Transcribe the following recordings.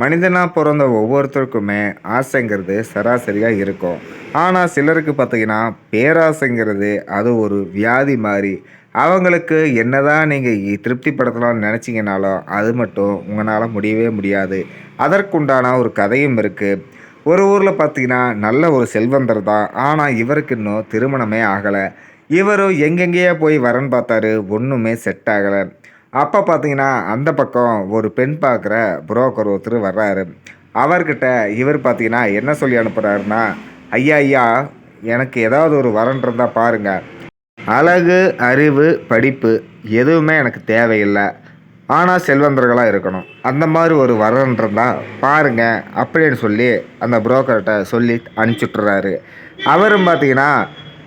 மனிதனாக பிறந்த ஒவ்வொருத்தருக்குமே ஆசைங்கிறது சராசரியாக இருக்கும். ஆனால் சிலருக்கு பார்த்தீங்கன்னா பேராசைங்கிறது அது ஒரு வியாதி மாதிரி அவங்களுக்கு என்னதான் நீங்கள் திருப்திப்படுத்தலாம்னு நினச்சிங்கனாலும் அது மட்டும் உங்களால் முடியவே முடியாது. அதற்குண்டான ஒரு கதையும் இருக்குது ஒரு ஊரில் பார்த்தீங்கன்னா நல்ல ஒரு செல்வந்தர் தான். ஆனால் இவருக்கு இன்னும் திருமணமே ஆகலை. இவரும் எங்கெங்கேயோ போய் வரன்னு பார்த்தாரு. ஒன்றுமே செட் ஆகலை. அப்போ பார்த்தீங்கன்னா அந்த பக்கம் ஒரு பெண் பார்க்குற புரோக்கர் ஒருத்தர் வர்றாரு. அவர்கிட்ட இவர் பார்த்தீங்கன்னா என்ன சொல்லி அனுப்புகிறாருன்னா ஐயா ஐயா எனக்கு ஏதாவது ஒரு வரன் இருந்தால் பாருங்கள் அழகு அறிவு படிப்பு எதுவுமே எனக்கு தேவையில்லை. ஆனால் செல்வந்தர்களாக இருக்கணும். அந்த மாதிரி ஒரு வரன் இருந்தால் பாருங்க அப்படின்னு சொல்லி அந்த புரோக்கர்கிட்ட சொல்லி அனுப்பிச்சுட்றாரு அவரும் பார்த்தீங்கன்னா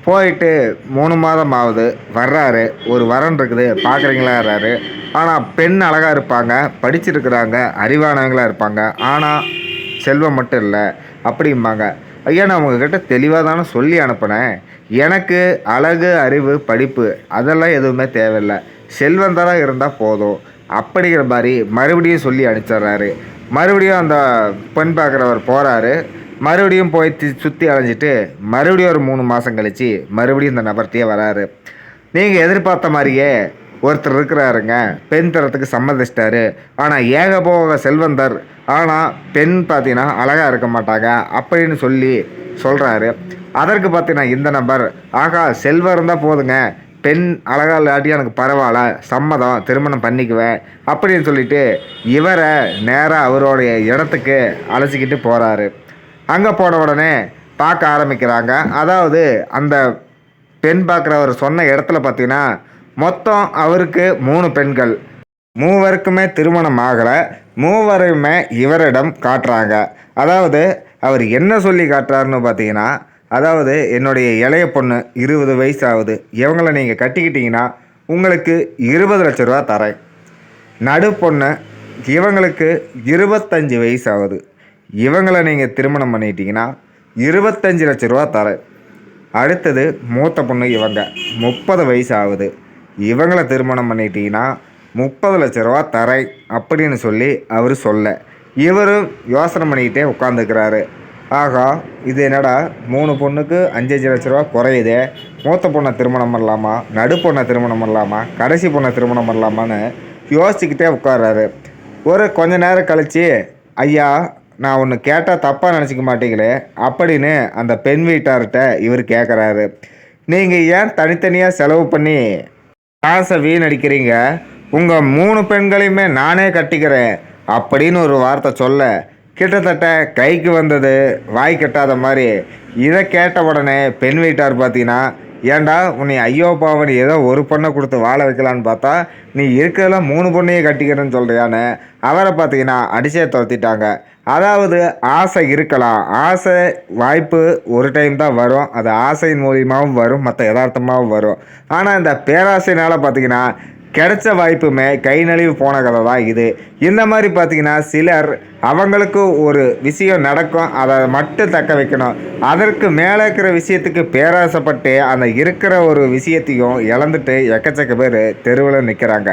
போயிட்டு மூணு மாதம் ஆகுது வர்றாரு. ஒரு வரன் இருக்குது பார்க்குறீங்களாறாரு ஆனால் பெண் அழகாக இருப்பாங்க படிச்சிருக்கிறாங்க அறிவானவங்களாக இருப்பாங்க. ஆனால் செல்வம் மட்டும் இல்லை அப்படிம்பாங்க. ஐயா நான் உங்ககிட்ட தெளிவாக தானே சொல்லி அனுப்பினேன். எனக்கு அழகு அறிவு படிப்பு அதெல்லாம் எதுவுமே தேவையில்லை. செல்வந்தராக இருந்தால் போதும். அப்படிங்கிற மாதிரி மறுபடியும் சொல்லி அனுப்பிச்சிட்றாரு. மறுபடியும் அந்த பெண் பார்க்குறவர் போகிறாரு மறுபடியும் போய் சுற்றி அலைஞ்சிட்டு மறுபடியும் ஒரு மூணு மாதம் கழித்து மறுபடியும் இந்த நபர்கிட்டயே வராரு. நீங்கள் எதிர்பார்த்த மாதிரியே ஒருத்தர் இருக்கிறாருங்க. பெண் தரத்துக்கு சம்மதிச்சிட்டாரு. ஆனால் ஏகபோக செல்வந்தர். ஆனால் பெண் பார்த்தீங்கன்னா அழகாக இருக்க மாட்டாங்க அப்படின்னு சொல்லி சொல்கிறாரு அதற்கு பார்த்தீங்கன்னா இந்த நபர் ஆகா செல்வம் இருந்தால் போதுங்க. பெண் அழகா இல்லாட்டி எனக்கு பரவாயில்ல. சம்மதம். திருமணம் பண்ணிக்குவேன். அப்படின்னு சொல்லிட்டு இவரை நேராக அவருடைய இடத்துக்கு அழைச்சிக்கிட்டு போகிறாரு அங்கே போன உடனே பார்க்க ஆரம்பிக்கிறாங்க. அதாவது அந்த பெண் பார்க்குறவர் சொன்ன இடத்துல பார்த்தீங்கன்னா மொத்தம் அவருக்கு மூணு பெண்கள். மூவருக்குமே திருமணம் ஆகலை. மூவரையுமே இவரிடம் காட்டுறாங்க. அதாவது அவர் என்ன சொல்லி காட்டுறாருன்னு பார்த்தீங்கன்னா அதாவது என்னுடைய இளைய பொண்ணு இருபது வயசு ஆகுது இவங்கள நீங்கள் கட்டிக்கிட்டிங்கன்னா உங்களுக்கு இருபது லட்ச ரூபா தரேன். நடு பொண்ணு இவங்களுக்கு இருபத்தஞ்சி வயசு ஆகுது இவங்களை நீங்கள் திருமணம் பண்ணிட்டீங்கன்னா இருபத்தஞ்சி லட்ச ரூபா தரேன் அடுத்தது மூத்த பொண்ணு இவங்க. முப்பது வயசு ஆகுது இவங்களை திருமணம் பண்ணிட்டீங்கன்னா முப்பது லட்ச ரூபா தரேன் அப்படின்னு சொல்லி அவர் சொல்ல. இவரும் யோசனை பண்ணிக்கிட்டே உட்காந்துக்கிறாரு ஆகா இது என்னடா? மூணு பொண்ணுக்கு அஞ்சஞ்சு லட்ச ரூபா குறையுதே. மூத்த பொண்ணை திருமணம் பண்ணலாமா? நடு பொண்ணை திருமணம் பண்ணலாமா? கடைசி பொண்ணை திருமணம் பண்ணலாமான்னு யோசிச்சுக்கிட்டே உட்கார்றாரு. ஒரு கொஞ்ச நேரம் கழித்து ஐயா நான் ஒன்று கேட்டால் தப்பாக நினச்சிக்க மாட்டீங்களே அப்படின்னு அந்த பெண் வீட்டார்கிட்ட இவர் கேட்குறாரு நீங்கள் ஏன் தனித்தனியாக செலவு பண்ணி காசை வீணடிக்கிறீங்க? உங்கள் மூணு பெண்களையுமே நானே கட்டிக்கிறேன் அப்படின்னு ஒரு வார்த்தை சொல்ல கிட்டத்தட்ட கைக்கு வந்தது வாய் கட்டாத மாதிரி. இதை கேட்ட உடனே பெண் வீட்டார் பார்த்தீங்கன்னா ஏன்டா உன்னை ஐயோ பாவன் ஏதோ ஒரு பொண்ணை கொடுத்து வாழ வைக்கலான்னு பார்த்தா நீ இருக்கிறதெல்லாம் மூணு பொண்ணையே கட்டிக்கிறேன்னு சொல்கிறியான்னு அவரை பார்த்தீங்கன்னா அடிச்சே துரத்திட்டாங்க. அதாவது ஆசை இருக்கலாம். ஆசை வாய்ப்பு ஒரு டைம் தான் வரும். அது ஆசையின் மூலியமாகவும் வரும் மற்ற யதார்த்தமாகவும் வரும். ஆனால் இந்த பேராசையினால் பார்த்தீங்கன்னா கிடைச்ச வாய்ப்புமே கை நழுவி போன கதை தான் இது. இந்த மாதிரி பார்த்தீங்கன்னா சிலர் அவங்களுக்கு ஒரு விஷயம் நடக்கும் அதை மட்டும் தக்க வைக்கணும். அதற்கு மேலே இருக்கிற விஷயத்துக்கு பேராசைப்பட்டு அந்த இருக்கிற ஒரு விஷயத்தையும் இழந்துட்டு எக்கச்சக்க பேர் தெருவில் நிற்கிறாங்க